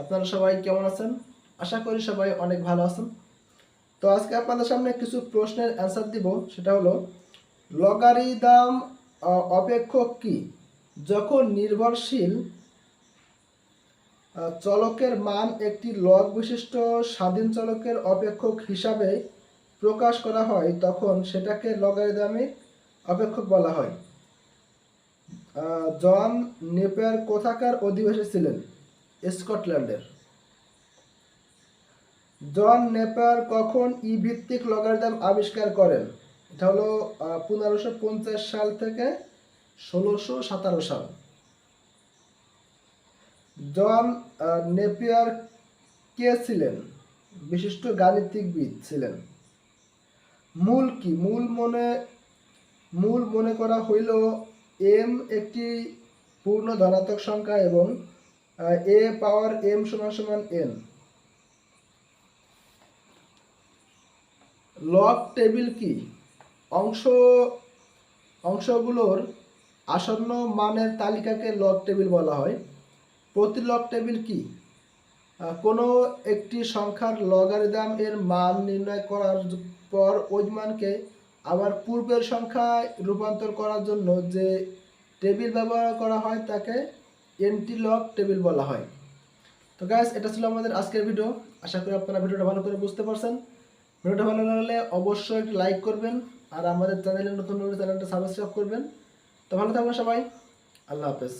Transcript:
আপনারা সবাই কেমন আছেন? আশা করি সবাই অনেক ভালো আছেন। তো আজকে আপনাদের সামনে কিছু প্রশ্নের অ্যান্সার দিব। সেটা হলো, লগারিদম অপেক্ষক কি? যখন নির্ভরশীল চলকের মান একটি লগ বিশিষ্ট স্বাধীন চলকের অপেক্ষক হিসাবে প্রকাশ করা হয়, তখন সেটাকে লগারিদমিক অপেক্ষক বলা হয়। জন নেপের কোথাকার অধিবাসী ছিলেন? স্কটল্যান্ডের। জন নেপার কখন ই ভিত্তিক লগারিদম আবিষ্কার করেন? এটা হলো পনেরোশো সাল থেকে ষোলোশো সতেরো সাল। জন নেপিয়ার কে ছিলেন? বিশিষ্ট গাণিতিকবিদ ছিলেন। মূল কি? মূল মনে মূল মনে করা হইল এম একটি পূর্ণ ধনাত্মক সংখ্যা এবং এ পাওয়ার এম সমান সমান এন। লগ টেবিল কি? অংশ, অংশগুলোর আসন্ন মানের তালিকাকে লগ টেবিল বলা হয়। প্রতি লগ টেবিল কি? কোনো একটি সংখ্যার লগারিদম এর মান নির্ণয় করার পর ওই মানকে আবার পূর্বের সংখ্যায় রূপান্তর করার জন্য যে টেবিল ব্যবহার করা হয় তাকে এন্টি লগ টেবিল বলা হয়। তো গ্যাস এটা ছিল আমাদের আজকের ভিডিও আশা করি আপনারা ভিডিওটা ভালো করে বুঝতে পারছেন। ভিডিওটা ভালো লাগলে অবশ্যই একটি লাইক করবেন আর আমাদের চ্যানেলে নতুন নতুন চ্যানেলটা সাবস্ক্রাইব করবেন। তো ভালো থাকবেন সবাই। আল্লাহ হাফেজ।